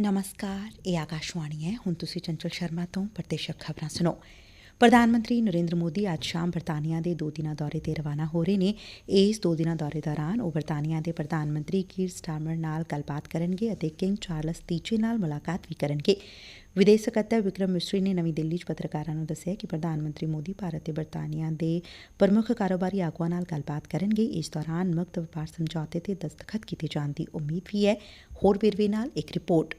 ਨਮਸਕਾਰ, ਇਹ ਆਕਾਸ਼ਵਾਣੀ ਹੈ। ਹੁਣ ਤੁਸੀਂ ਚੰਚਲ ਸ਼ਰਮਾ ਤੋਂ ਪ੍ਰਤੀਸ਼ਕ ਖਬਰਾਂ ਸੁਣੋ। ਪ੍ਰਧਾਨ ਮੰਤਰੀ ਨਰਿੰਦਰ ਮੋਦੀ ਅੱਜ ਸ਼ਾਮ ਬਰਤਾਨੀਆ ਦੇ ਦੋ ਦਿਨਾਂ ਦੌਰੇ ਤੇ ਰਵਾਨਾ ਹੋ ਰਹੇ ਨੇ। ਇਸ ਦੋ ਦਿਨਾਂ ਦੌਰੇ ਦੌਰਾਨ ਉਹ ਬਰਤਾਨੀਆ ਦੇ ਪ੍ਰਧਾਨ ਮੰਤਰੀ ਕੀਰ ਸਟਾਰਮਰ ਨਾਲ ਗੱਲਬਾਤ ਕਰਨਗੇ ਅਤੇ ਕਿੰਗ ਚਾਰਲਸ ਤੀਜੇ ਨਾਲ ਮੁਲਾਕਾਤ ਵੀ ਕਰਨਗੇ। ਵਿਦੇਸ਼ ਸਕੱਤਰ ਵਿਕਰਮ ਮਿਸਰੀ ਨੇ ਨਵੀਂ ਦਿੱਲੀ 'ਚ ਪੱਤਰਕਾਰਾਂ ਨੂੰ ਦੱਸਿਆ ਕਿ ਪ੍ਰਧਾਨ ਮੰਤਰੀ ਮੋਦੀ ਭਾਰਤ ਤੇ ਬਰਤਾਨੀਆ ਦੇ ਪ੍ਰਮੁੱਖ ਕਾਰੋਬਾਰੀ ਆਗੂਆਂ ਨਾਲ ਗੱਲਬਾਤ ਕਰਨਗੇ। ਇਸ ਦੌਰਾਨ ਮੁਕਤ ਵਪਾਰ ਸਮਝੌਤੇ ਤੇ ਦਸਤਖਤ ਕੀਤੇ ਜਾਣ ਦੀ ਉਮੀਦ ਵੀ ਹੈ। ਹੋਰ ਵੇਰਵੇ ਨਾਲ ਇੱਕ ਰਿਪੋਰਟ।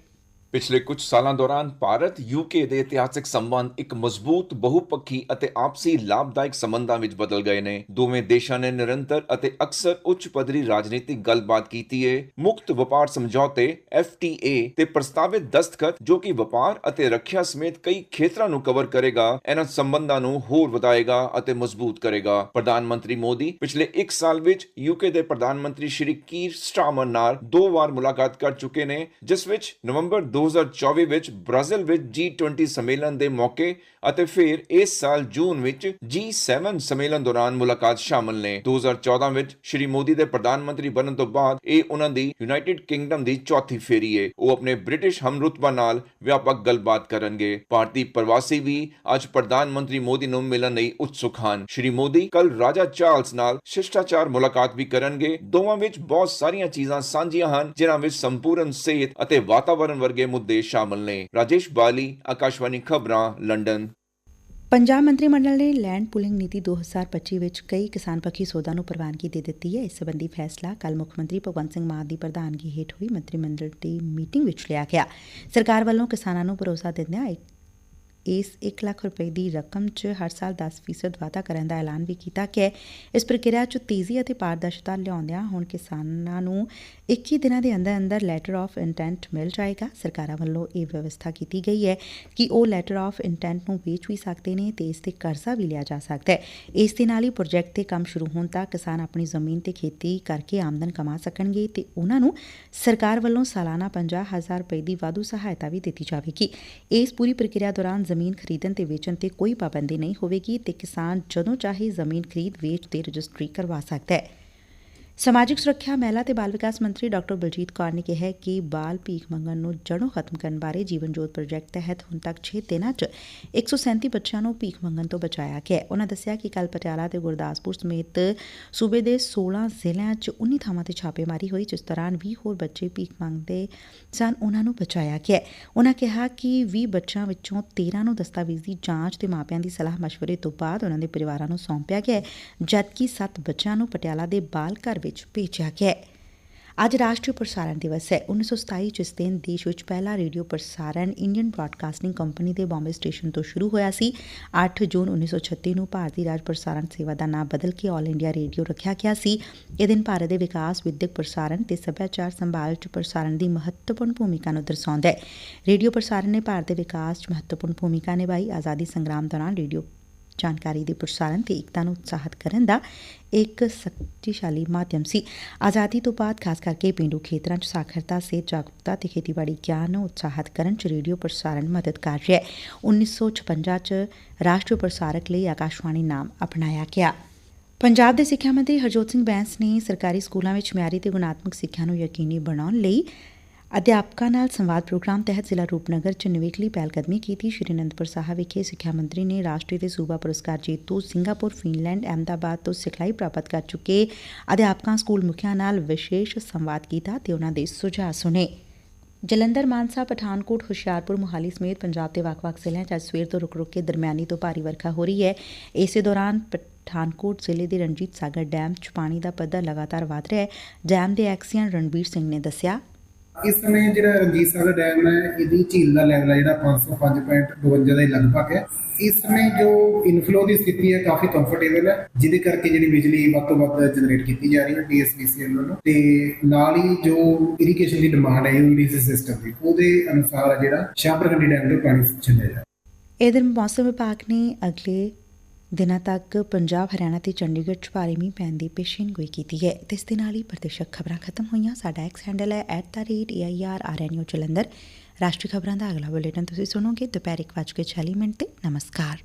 ਪਿਛਲੇ ਕੁਝ ਸਾਲਾਂ ਦੌਰਾਨ ਭਾਰਤ ਯੂਕੇ ਦੇ ਇਤਿਹਾਸਕ ਸੰਬੰਧ ਇੱਕ ਮਜ਼ਬੂਤ, ਬਹੁਪੱਖੀ ਅਤੇ ਆਪਸੀ ਲਾਭਦਾਇਕ ਸੰਬੰਧਾਂ ਵਿੱਚ ਬਦਲ ਗਏ ਨੇ। ਦੋਵੇਂ ਦੇਸ਼ਾਂ ਨੇ ਨਿਰੰਤਰ ਅਤੇ ਅਕਸਰ ਉੱਚ ਪੱਧਰੀ ਰਾਜਨੀਤਿਕ ਗੱਲਬਾਤ ਕੀਤੀ ਹੈ ਮੁਕਤ ਵਪਾਰ ਸਮਝੌਤੇ FTA ਤੇ ਪ੍ਰਸਤਾਵਿਤ ਦਸਤਖਤ ਜੋ ਕਿ ਵਪਾਰ ਅਤੇ ਰੱਖਿਆ ਸਮੇਤ ਕਈ ਖੇਤਰਾਂ ਨੂੰ ਕਵਰ ਕਰੇਗਾ, ਇਹਨਾਂ ਸੰਬੰਧਾਂ ਨੂੰ ਹੋਰ ਵਧਾਏਗਾ ਅਤੇ ਮਜ਼ਬੂਤ ਕਰੇਗਾ। ਪ੍ਰਧਾਨ ਮੰਤਰੀ ਮੋਦੀ ਪਿਛਲੇ 1 ਸਾਲ ਵਿੱਚ ਯੂਕੇ ਦੇ ਪ੍ਰਧਾਨ ਮੰਤਰੀ ਸ਼੍ਰੀ ਕੀਰ ਸਟਾਰਮਰ ਨਾਲ ਦੋ ਵਾਰ ਮੁਲਾਕਾਤ ਕਰ ਚੁੱਕੇ ਨੇ, ਜਿਸ ਵਿੱਚ ਨਵੰਬਰ 2024 ਵਿੱਚ ਬ੍ਰਾਜ਼ੀਲ ਵਿੱਚ G20 ਸੰਮੇਲਨ ਦੇ ਮੌਕੇ ਅਤੇ ਫਿਰ ਇਸ ਸਾਲ ਜੂਨ ਵਿੱਚ G7 ਸੰਮੇਲਨ ਦੌਰਾਨ ਮੁਲਾਕਾਤ ਸ਼ਾਮਲ ਨੇ। 2014 ਵਿੱਚ ਸ਼੍ਰੀ ਮੋਦੀ ਦੇ ਪ੍ਰਧਾਨ ਮੰਤਰੀ ਬਣਨ ਤੋਂ ਬਾਅਦ ਇਹ ਉਹਨਾਂ ਦੀ ਯੂਨਾਈਟਿਡ ਕਿੰਗਡਮ ਦੀ ਚੌਥੀ ਫੇਰੀ ਹੈ ਉਹ ਆਪਣੇ ਬ੍ਰਿਟਿਸ਼ ਹਮਰੁਤਬਾ ਨਾਲ ਵਿਆਪਕ ਗੱਲਬਾਤ ਕਰਨਗੇ। ਭਾਰਤੀ ਪ੍ਰਵਾਸੀ ਵੀ ਅੱਜ ਪ੍ਰਧਾਨ ਮੰਤਰੀ ਮੋਦੀ ਨੂੰ ਮਿਲਣ ਲਈ ਉਤਸੁਕ ਹਨ। ਸ਼੍ਰੀ ਮੋਦੀ ਕੱਲ ਰਾਜਾ ਚਾਰਲਸ ਨਾਲ ਸ਼ਿਸ਼ਟਾਚਾਰ ਮੁਲਾਕਾਤ ਵੀ ਕਰਨਗੇ। ਦੋਵਾਂ ਵਿੱਚ ਬਹੁਤ ਸਾਰੀਆਂ ਚੀਜ਼ਾਂ ਸਾਂਝੀਆਂ ਹਨ, ਜਿਨ੍ਹਾਂ ਵਿੱਚ ਸੰਪੂਰਨ ਸਿਹਤ ਅਤੇ ਵਾਤਾਵਰਣ ਵਰਗੇ ਮੁੱਦੇ ਸ਼ਾਮਲ ਨੇ। ਰਾਜੇਸ਼ ਬਾਲੀ, ਆਕਾਸ਼ਵਾਣੀ ਖਬਰਾਂ, ਲੰਡਨ। ਪੰਜਾਬ ਮੰਤਰੀ ਮੰਡਲ ਨੇ ਲੈਂਡ ਪੁਲਿੰਗ ਨੀਤੀ 2025 ਵਿੱਚ ਕਈ ਕਿਸਾਨ ਪੱਖੀ ਸੋਧਾਂ ਨੂੰ ਪ੍ਰਵਾਨਗੀ ਦੇ ਦਿੱਤੀ ਹੈ। ਇਸ ਸੰਬੰਧੀ ਫੈਸਲਾ ਕੱਲ ਮੁੱਖ ਮੰਤਰੀ ਭਗਵੰਤ ਸਿੰਘ ਮਾਨ ਦੀ ਪ੍ਰਧਾਨਗੀ ਹੇਠ ਹੋਈ। ਮੰਤਰੀ ਮੰਡਲ ਦੀ ਮੀਟਿੰਗ ਵਿੱਚ ਲਿਆ ਗਿਆ। ਸਰਕਾਰ ਵੱਲੋਂ ਕਿਸਾਨਾਂ ਨੂੰ ਭਰੋਸਾ ਦਿੰਦਿਆਂ ਇਸ 1 ਲੱਖ ਰੁਪਏ ਦੀ ਰਕਮ 'ਚ ਹਰ ਸਾਲ 10% ਵਾਧਾ ਕਰਨ ਦਾ ਐਲਾਨ ਵੀ ਕੀਤਾ ਗਿਆ ਇਸ ਪ੍ਰਕਿਰਿਆ 'ਚ ਤੇਜ਼ੀ ਅਤੇ ਪਾਰਦਰਸ਼ਤਾ ਲਿਆਉਂਦਿਆਂ ਹੁਣ ਕਿਸਾਨਾਂ ਨੂੰ 21 ਦਿਨਾਂ ਦੇ ਅੰਦਰ ਅੰਦਰ ਲੈਟਰ ਆਫ ਇੰਟੈਂਟ ਮਿਲ ਜਾਏਗਾ। ਸਰਕਾਰਾਂ ਵੱਲੋਂ ਇਹ ਵਿਵਸਥਾ ਕੀਤੀ ਗਈ ਹੈ ਕਿ ਉਹ ਲੈਟਰ ਆਫ ਇੰਟੈਂਟ ਨੂੰ ਵੇਚ ਵੀ ਸਕਦੇ ਨੇ ਤੇ ਇਸ ਤੇ ਕਰਜ਼ਾ ਵੀ ਲਿਆ ਜਾ ਸਕਦਾ ਹੈ। ਇਸ ਦੇ ਨਾਲ ਹੀ ਪ੍ਰੋਜੈਕਟ ਤੇ ਕੰਮ ਸ਼ੁਰੂ ਹੋਣ ਤੱਕ ਕਿਸਾਨ ਆਪਣੀ ਜ਼ਮੀਨ ਤੇ ਖੇਤੀ ਕਰਕੇ ਆਮਦਨ ਕਮਾ ਸਕਣਗੇ ਤੇ ਉਹਨਾਂ ਨੂੰ ਸਰਕਾਰ ਵੱਲੋਂ ਸਾਲਾਨਾ 50000 ਰੁਪਏ ਦੀ ਵਾਧੂ ਸਹਾਇਤਾ ਵੀ ਦਿੱਤੀ ਜਾਵੇਗੀ। ਇਸ ਪੂਰੀ ਪ੍ਰਕਿਰਿਆ ਦੌਰਾਨ ਜ਼ਮੀਨ ਖਰੀਦਣ ਤੇ ਵੇਚਣ ਤੇ ਕੋਈ ਪਾਬੰਦੀ ਨਹੀਂ ਹੋਵੇਗੀ ਤੇ ਕਿਸਾਨ ਜਦੋਂ ਚਾਹੇ ਜ਼ਮੀਨ ਖਰੀਦ, ਵੇਚ ਤੇ ਰਜਿਸਟਰੀ ਕਰਵਾ ਸਕਦਾ ਹੈ। ਸਮਾਜਿਕ ਸੁਰੱਖਿਆ, ਮਹਿਲਾ ਤੇ ਬਾਲ ਵਿਕਾਸ ਮੰਤਰੀ ਡਾਕਟਰ ਬਲਜੀਤ ਕੌਰ ਨੇ ਕਿਹਾ ਕਿ ਬਾਲ ਭੀਖ ਮੰਗਣ ਨੂੰ ਜੜੋਂ ਖਤਮ ਕਰਨ ਬਾਰੇ ਜੀਵਨ ਜੋਤ ਪ੍ਰੋਜੈਕਟ ਤਹਿਤ ਹੁਣ ਤੱਕ 6 ਦਿਨਾਂ 'ਚ 137 ਬੱਚਿਆਂ ਨੂੰ ਭੀਖ ਮੰਗਣ ਤੋਂ ਬਚਾਇਆ ਗਿਆ ਹੈ। ਉਹਨਾਂ ਦੱਸਿਆ ਕਿ ਕੱਲ ਪਟਿਆਲਾ ਤੇ ਗੁਰਦਾਸਪੁਰ ਸਮੇਤ ਸੂਬੇ ਦੇ 16 ਜ਼ਿਲ੍ਹਿਆਂ 'ਚ 19 ਥਾਵਾਂ ਤੇ ਛਾਪੇਮਾਰੀ ਹੋਈ, ਜਿਸ ਦੌਰਾਨ 20 ਹੋਰ ਬੱਚੇ ਭੀਖ ਮੰਗਦੇ ਸਨ ਉਹਨਾਂ ਨੂੰ ਬਚਾਇਆ ਗਿਆ ਹੈ। ਉਹਨਾਂ ਕਿਹਾ ਕਿ 20 ਬੱਚਿਆਂ ਵਿੱਚੋਂ 13 ਨੂੰ ਦਸਤਾਵੇਜ਼ੀ ਜਾਂਚ ਤੇ ਮਾਪਿਆਂ ਦੀ ਸਲਾਹ مشਵਰੇ ਤੋਂ ਬਾਅਦ ਉਹਨਾਂ ਦੇ ਪਰਿਵਾਰਾਂ ਨੂੰ ਸੌਂਪਿਆ ਗਿਆ ਹੈ, ਜਦਕਿ 7 ਬੱਚਿਆਂ ਨੂੰ ਪਟਿਆਲਾ ਦੇ ਬਾਲ ਘਰ ਵਿੱਚ ਭੇਜਿਆ ਗਿਆ ਹੈ। ਅੱਜ ਰਾਸ਼ਟਰੀ ਪ੍ਰਸਾਰਣ ਦਿਵਸ ਹੈ। 1927 ਚ ਇਸ ਦਿਨ ਦੇਸ਼ ਵਿੱਚ ਪਹਿਲਾ ਰੇਡੀਓ ਪ੍ਰਸਾਰਣ ਇੰਡੀਅਨ ਬ੍ਰਾਡਕਾਸਟਿੰਗ ਕੰਪਨੀ ਦੇ ਬੰਬੇ ਸਟੇਸ਼ਨ ਤੋਂ ਸ਼ੁਰੂ ਹੋਇਆ ਸੀ। 8 ਜੂਨ 1936 ਨੂੰ ਭਾਰਤੀ ਰਾਜ ਪ੍ਰਸਾਰਣ ਸੇਵਾ ਦਾ ਨਾਮ ਬਦਲ ਕੇ ਆਲ ਇੰਡੀਆ ਰੇਡੀਓ ਰੱਖਿਆ ਗਿਆ ਸੀ। ਇਹ ਦਿਨ ਭਾਰਤ ਦੇ ਵਿਕਾਸ, ਵਿਦਿਅਕ ਪ੍ਰਸਾਰਣ ਤੇ ਸੱਭਿਆਚਾਰ ਸੰਭਾਲ ਚ ਪ੍ਰਸਾਰਣ ਦੀ ਮਹੱਤਵਪੂਰਨ ਭੂਮਿਕਾ ਨੂੰ ਦਰਸਾਉਂਦਾ ਹੈ। ਰੇਡੀਓ ਪ੍ਰਸਾਰਣ ਨੇ ਭਾਰਤ ਦੇ ਵਿਕਾਸ ਚ ਮਹੱਤਵਪੂਰਨ ਭੂਮਿਕਾ ਨਿਭਾਈ। ਆਜ਼ਾਦੀ ਸੰਗਰਾਮ ਦੌਰਾਨ ਰੇਡੀਓ ਜਾਣਕਾਰੀ ਦੇ ਪ੍ਰਸਾਰਣ ਤੇ ਇਕਤਾ ਨੂੰ ਉਤਸ਼ਾਹਿਤ ਕਰਨ ਦਾ ਇੱਕ ਸ਼ਕਤੀਸ਼ਾਲੀ ਮਾਧਿਅਮ ਸੀ। ਆਜ਼ਾਦੀ ਤੋਂ ਬਾਅਦ ਖਾਸ ਕਰਕੇ ਪਿੰਡੂ ਖੇਤਰਾਂ 'ਚ ਸਾਖਰਤਾ, ਸਿਹਤ ਜਾਗਰੂਕਤਾ ਤੇ ਖੇਤੀਬਾੜੀ ਗਿਆਨ ਨੂੰ ਉਤਸ਼ਾਹਿਤ ਕਰਨ 'ਚ ਰੇਡੀਓ ਪ੍ਰਸਾਰਣ ਮਦਦ ਕਰ ਰਿਹਾ ਹੈ। 1956 'ਚ ਰਾਸ਼ਟਰੀ ਪ੍ਰਸਾਰਕ ਲਈ ਆਕਾਸ਼ਵਾਣੀ ਨਾਮ ਅਪਣਾਇਆ ਗਿਆ। ਪੰਜਾਬ ਦੇ ਸਿੱਖਿਆ ਮੰਤਰੀ ਹਰਜੋਤ ਸਿੰਘ ਬੈਂਸ ਨੇ ਸਰਕਾਰੀ ਸਕੂਲਾਂ ਵਿੱਚ ਮਿਆਰੀ ਤੇ ਗੁਣਾਤਮਕ ਸਿੱਖਿਆ ਨੂੰ ਯਕੀਨੀ ਬਣਾਉਣ ਲਈ ਅਧਿਆਪਕਾਂ ਨਾਲ ਸੰਵਾਦ ਪ੍ਰੋਗਰਾਮ ਤਹਿਤ ਜ਼ਿਲ੍ਹਾ ਰੂਪਨਗਰ ਚ ਨਿਵੇਕਲੀ ਪਹਿਲਕਦਮੀ ਕੀਤੀ। ਸ਼੍ਰੀ ਅਨੰਦਪੁਰ ਸਾਹਿਬ ਵਿਖੇ ਸਿੱਖਿਆ ਮੰਤਰੀ ਨੇ ਰਾਸ਼ਟਰੀ ਤੇ ਸੂਬਾ ਪੁਰਸਕਾਰ ਜੇਤੂ ਸਿੰਗਾਪੁਰ, ਫਿਨਲੈਂਡ, ਅਹਿਮਦਾਬਾਦ ਤੋਂ ਸਿਖਲਾਈ ਪ੍ਰਾਪਤ ਕਰ ਚੁੱਕੇ ਅਧਿਆਪਕਾਂ ਸਕੂਲ ਮੁਖੀਆਂ ਨਾਲ ਵਿਸ਼ੇਸ਼ ਸੰਵਾਦ ਕੀਤਾ ਤੇ ਉਹਨਾਂ ਦੇ ਸੁਝਾਅ ਸੁਣੇ। ਜਲੰਧਰ, ਮਾਨਸਾ, ਪਠਾਨਕੋਟ, ਹੁਸ਼ਿਆਰਪੁਰ ਮੁਹਾਲੀ ਸਮੇਤ ਪੰਜਾਬ ਦੇ ਵੱਖ-ਵੱਖ ਜ਼ਿਲ੍ਹਿਆਂ 'ਚ ਅੱਜ ਸਵੇਰ ਤੋਂ ਰੁਕ-ਰੁਕ ਕੇ ਦਰਮਿਆਨੀ ਤੋਂ ਭਾਰੀ ਵਰਖਾ ਹੋ ਰਹੀ ਹੈ। ਇਸੇ ਦੌਰਾਨ ਪਠਾਨਕੋਟ ਜ਼ਿਲ੍ਹੇ ਦੇ ਰਣਜੀਤ ਸਾਗਰ ਡੈਮ 'ਚ ਪਾਣੀ ਦਾ ਪੱਧਰ ਲਗਾਤਾਰ ਵਧ ਰਿਹਾ ਹੈ। ਡੈਮ ਦੇ ਐਕਸੀਅਨ ਰਣਬੀਰ ਸਿੰਘ ਨੇ ਦੱਸਿਆ। ਇਸ ਸਮੇਂ ਜਿਹੜਾ ਰਣਜੀਤ ਸਾਗਰ ਡੈਮ ਹੈ, ਇਹਦੀ ਝੀਲ ਦਾ ਲੈਵਲ ਹੈ ਜਿਹੜਾ 505.52 ਦੇ ਲਗਭਗ ਹੈ। ਇਸ ਸਮੇਂ ਜੋ ਇਨਫਲੋ ਦੀ ਸਥਿਤੀ ਹੈ, ਕਾਫੀ ਕੰਫਰਟੇਬਲ ਹੈ, ਜਿਹਦੇ ਕਰਕੇ ਜਿਹੜੀ ਬਿਜਲੀ ਵੱਧ ਤੋਂ ਵੱਧ ਜਨਰੇਟ ਕੀਤੀ ਜਾ ਰਹੀ ਹੈ ਡੀਐਸਬੀਸੀਐਲ ਵੱਲੋਂ। ਤੇ ਨਾਲ ਹੀ ਜੋ ਇਰੀਗੇਸ਼ਨ ਦੀ ਡਿਮਾਂਡ ਹੈ ਯੂਡੀਸੀ ਸਿਸਟਮ ਦੀ, ਉਹਦੇ ਅਨੁਸਾਰ ਜਿਹੜਾ ਸ਼ਾਹਪੁਰਗੰਡੀ ਡੈਮ ਤੋਂ ਪਾਣੀ ਛੱਡਿਆ ਜਾ ਇਧਰ ਮੌਸਮ ਵਿਭਾਗ ਨੇ ਅਗਲੇ ਦਿਨਾਂ ਤੱਕ ਪੰਜਾਬ, ਹਰਿਆਣਾ ਤੇ ਚੰਡੀਗੜ੍ਹ 'ਚ ਭਾਰੀ ਮੀਂਹ ਪੈਣ ਦੀ ਪੇਸ਼ੀਨਗੋਈ ਕੀਤੀ ਹੈ। ਤੇ ਇਸ ਦੇ ਨਾਲ ਹੀ ਪ੍ਰਦੇਸ਼ਕ ਖਬਰਾਂ ਖਤਮ ਹੋਈਆਂ। ਸਾਡਾ ਐਕਸ ਹੈਂਡਲ ਹੈ @airrnu ਜਲੰਧਰ। ਰਾਸ਼ਟਰੀ ਖਬਰਾਂ ਦਾ ਅਗਲਾ ਬੁਲੇਟਿਨ ਤੁਸੀਂ ਸੁਣੋਗੇ। ਦੁਪਹਿਰ 1:40 ਮਿੰਟ ਤੇ। ਨਮਸਕਾਰ।